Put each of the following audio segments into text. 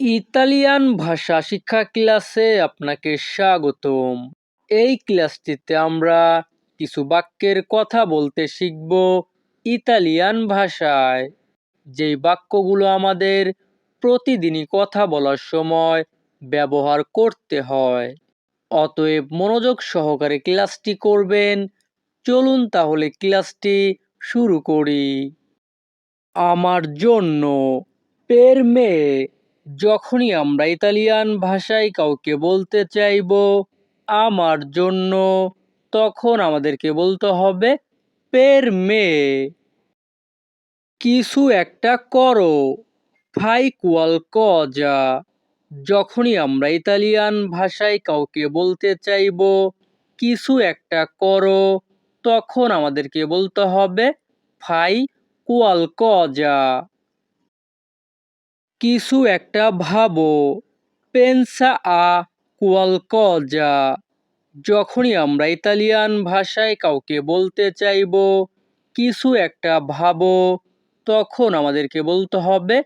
Italian ভাষা শিক্ষা ক্লাসে আপনাকে স্বাগতম। এই ক্লাসটিতে আমরা কিছু বাক্যের কথা বলতে শিখব ইতালিয়ান ভাষায়। যেই বাক্যগুলো আমাদের প্রতিদিনই কথা বলার সময় ব্যবহার করতে হয়। অতএব মনোযোগ সহকারে ক্লাসটি করবেন। চলুন তাহলে ক্লাসটি শুরু করি। আমার জন্য পের মেয়ে যখনই আমরা ইতালিয়ান ভাষায় কাউকে বলতে চাইব আমার জন্য, তখন আমাদেরকে বলতে হবে, পের মেয়ে কিছু একটা করো ফাই কুয়াল কজা। যখনই আমরা ইতালিয়ান ভাষায় কাউকে বলতে চাইব, কিছু একটা করো, তখন আমাদেরকে বলতে হবে ফাই কুয়াল কজা। কিছু একটা ভাবো। পেনসা আ কুয়াল কজা যখনই আমরা ইতালিয়ান ভাষায় কাউকে বলতে চাইব, কিছু একটা ভাবো, তখন আমাদেরকে বলতে হবে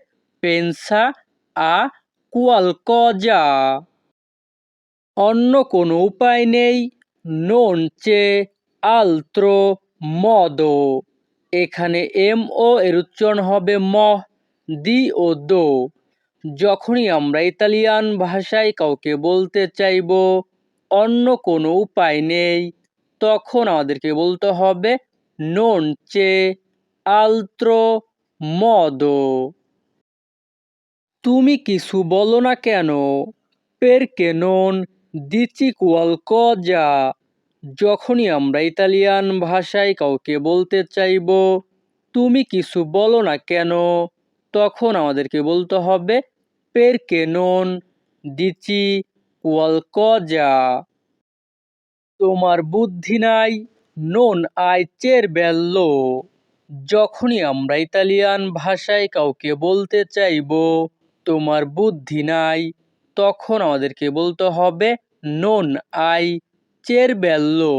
পেনসা আ কুয়াল কজা অন্য কোনো উপায় নেই। নন চে আলত্রো মদো। এখানে এম ও এর উচ্চারণ হবে ম দি ও দো। যখনই আমরা ইতালিয়ান ভাষায় কাউকে বলতে চাইব, অন্য কোনো উপায় নেই। তখন আমাদেরকে বলতে হবে, নন চে আলত্রো মদো। তুমি কিছু বলো না কেন? পেরকে নন দিচি কুয়াল কজা। যখনই আমরা ইতালিয়ান ভাষায় কাউকে বলতে চাইব, তুমি কিছু বলো না কেন? তখন আমাদেরকে বলতে হবে পেরকে নন দিচি কুয়াল কজা? তোমার বুদ্ধি নাই, নন আই চের বেল্লো। যখনই আমরা ইতালিয়ান ভাষায় কাউকে বলতে চাইব, তোমার বুদ্ধি নাই, তখন আমাদেরকে বলতে হবে, নন আই চের বেল্লো।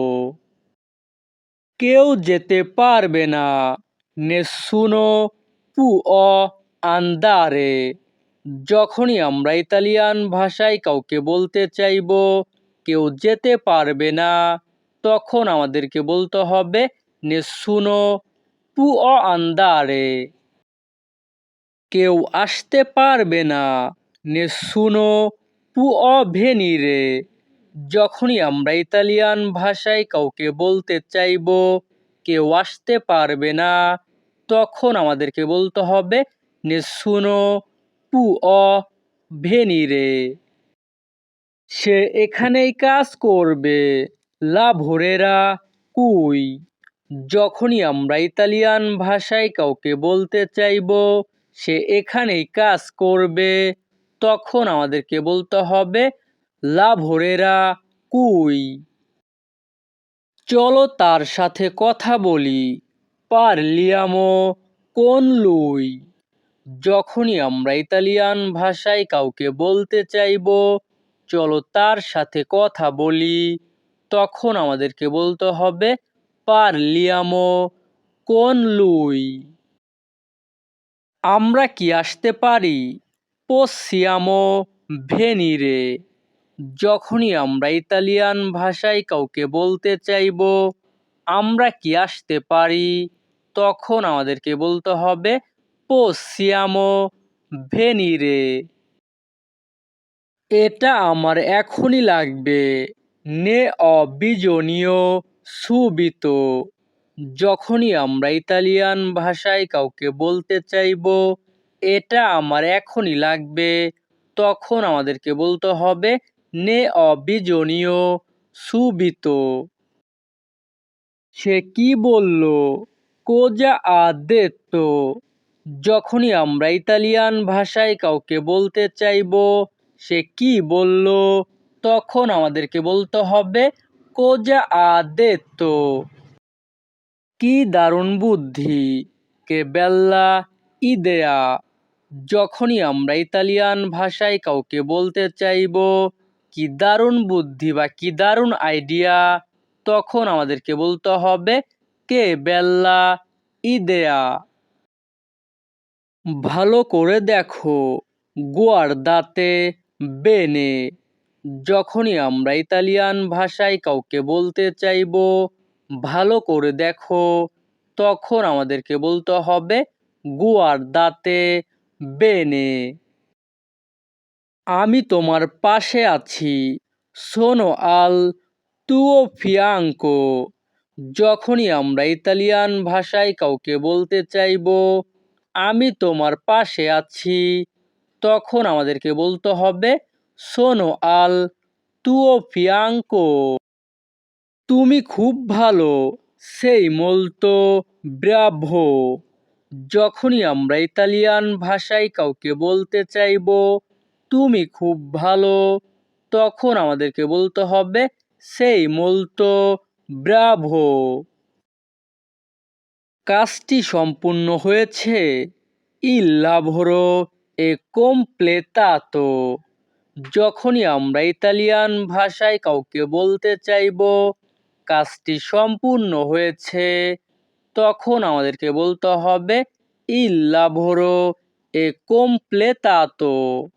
কেউ যেতে পারবে না। নেসুনো পু অ আন্দারে। যখনই আমরা ইতালিয়ান ভাষায় কাউকে বলতে চাইব, কেউ যেতে পারবে না, তখন আমাদেরকে বলতে হবে, নেসুনো পু অ আন্দারে। কেউ আসতে পারবে না, নেসুনো পু অ ভেনিরে। যখনই আমরা ইতালিয়ান ভাষায় কাউকে বলতে চাইব, কেউ আসতে পারবে না, তখন আমাদেরকে বলতে হবে নেসুনো পু অ ভেনিরে সে এখানেই কাজ করবে লাভরেরা কুই। যখনই আমরা ইতালিয়ান ভাষায় কাউকে বলতে চাইব, সে এখানেই কাজ করবে। তখন আমাদেরকে বলতে হবে লাভরেরা কুই। চলো তার সাথে কথা বলি, পারলিয়ামো কোন লুই? যখনই আমরা ইতালিয়ান ভাষায় কাউকে বলতে চাইব, চলো তার সাথে কথা বলি, তখন আমাদেরকে বলতে হবে পারলিয়ামো কোন লুই? আমরা কি আসতে পারি? পসিয়ামো ভেনিরে যখনই আমরা ইতালিয়ান ভাষায় কাউকে বলতে চাইব, আমরা কি আসতে পারি? তখন আমাদেরকে বলতে হবে পসিয়ামো ভেনিরে এটা আমার এখনই লাগবে। নে অবিজনীয় সুবিত। যখনই আমরা ইতালিয়ান ভাষায় কাউকে বলতে চাইব, এটা আমার এখনই লাগবে। তখন আমাদেরকে বলতে হবে, নে অবিজনীয় সুবিত। সে কি বলল? কোজা আদেত্ত? যখনই আমরা ইতালিয়ান ভাষায় কাউকে বলতে চাইব, সে কি বলল? তখন আমাদেরকে বলতে হবে, কোজা আদেত্ত? কি দারুণ বুদ্ধি, কে বেল্লা ইদেয়া? যখনই আমরা ইতালিয়ান ভাষায় কাউকে বলতে চাইব, কি দারুণ বুদ্ধি বা কি দারুণ আইডিয়া? তখন আমাদেরকে বলতে হবে, কে বেল্লা ইদেয়া? ভালো করে দেখো, গোয়ার দাঁতে বেনে। যখনই আমরা ইতালিয়ান ভাষায় কাউকে বলতে চাইব, ভালো করে দেখো, তখন আমাদেরকে বলতে হবে গোয়ার গুয়ার্দাতে বেনে। আমি তোমার পাশে আছি সোনো আল তুও ফিয়াঙ্কো যখনই আমরা ইতালিয়ান ভাষায় কাউকে বলতে চাইব আমি তোমার পাশে আছি। তখন আমাদেরকে বলতে হবে সোনো আল তুও ফিয়াঙ্কো তুমি খুব ভালো, সেই মলতো ব্রাভো। যখনই আমরা ইতালিয়ান ভাষায় কাউকে বলতে চাইব, তুমি খুব ভালো, তখন আমাদেরকে বলতে হবে, সেই মলতো ব্রাভো। কাজটি সম্পূর্ণ হয়েছে। ইল লাভরো এ কমপ্লেতাতো। যখনই আমরা ইতালিয়ান ভাষায় কাউকে বলতে চাইব, কাজটি সম্পূর্ণ হয়েছে, তখন আমাদেরকে বলতে হবে, ইল লাভরো এ কমপ্লেতাতো।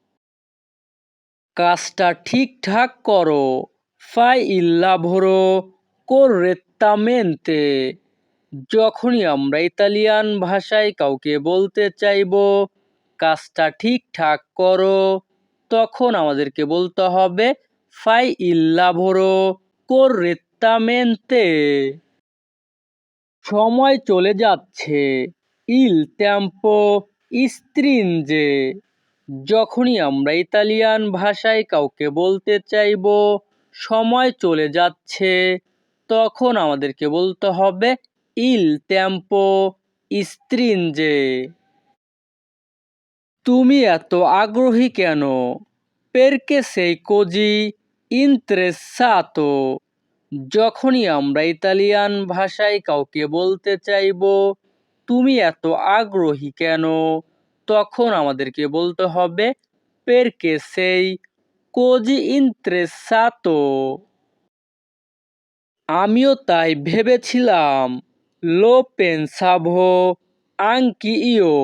কাজটা ঠিকঠাক করো। ফাই ইল লাভরো correttamente যখনই আমরা ইতালিয়ান ভাষায় কাউকে বলতে চাইব, কাজটা ঠিকঠাক করো, তখন আমাদেরকে বলতে হবে, ফাই ইল লাভরো correttamente সময় চলে যাচ্ছে, ইল ট্যাম্পো স্ত্রিনজে যখনই আমরা ইতালিয়ান ভাষায় কাউকে বলতে চাইব, সময় চলে যাচ্ছে, তখন আমাদেরকে বলতে হবে ইল টেম্পো স্ত্রিনজে তুমি এত আগ্রহী কেন? পেরকে সেই কোজি ইন্ত্রেসাতো যখনই আমরা ইতালিয়ান ভাষায় কাউকে বলতে চাইব, তুমি এত আগ্রহী কেন? তখন আমাদেরকে বলতে হবে পেরকে সেই কোজি ইন্ত্রেসাতো আমিও তাই ভেবেছিলাম। লো পেনসাভো আংকি ইও।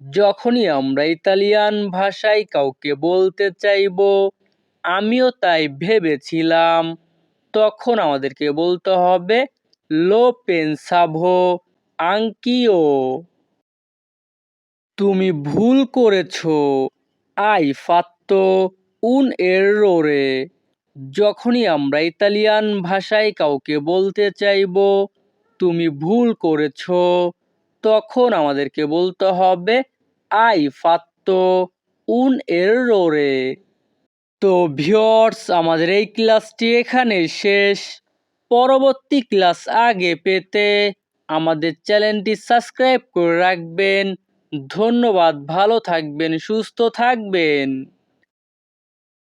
যখনই আমরা ইতালিয়ান ভাষায় কাউকে বলতে চাইব, আমিও তাই ভেবেছিলাম। তখন আমাদেরকে বলতে হবে, লো পেনসাভো আংকিও তুমি ভুল করেছ, আই ফাত্তো উন এরোরে যখনই আমরা ইতালিয়ান ভাষায় কাউকে বলতে চাইব তুমি ভুল করেছ, তখন আমাদেরকে বলতে হবে, আই ফাত্তো উন এরোরে তো ভিওর্স আমাদের এই ক্লাসটি এখানে শেষ। পরবর্তী ক্লাস আগে পেতে আমাদের চ্যানেলটি সাবস্ক্রাইব করে রাখবেন। ধন্যবাদ, ভালো থাকবেন, সুস্থ থাকবেন।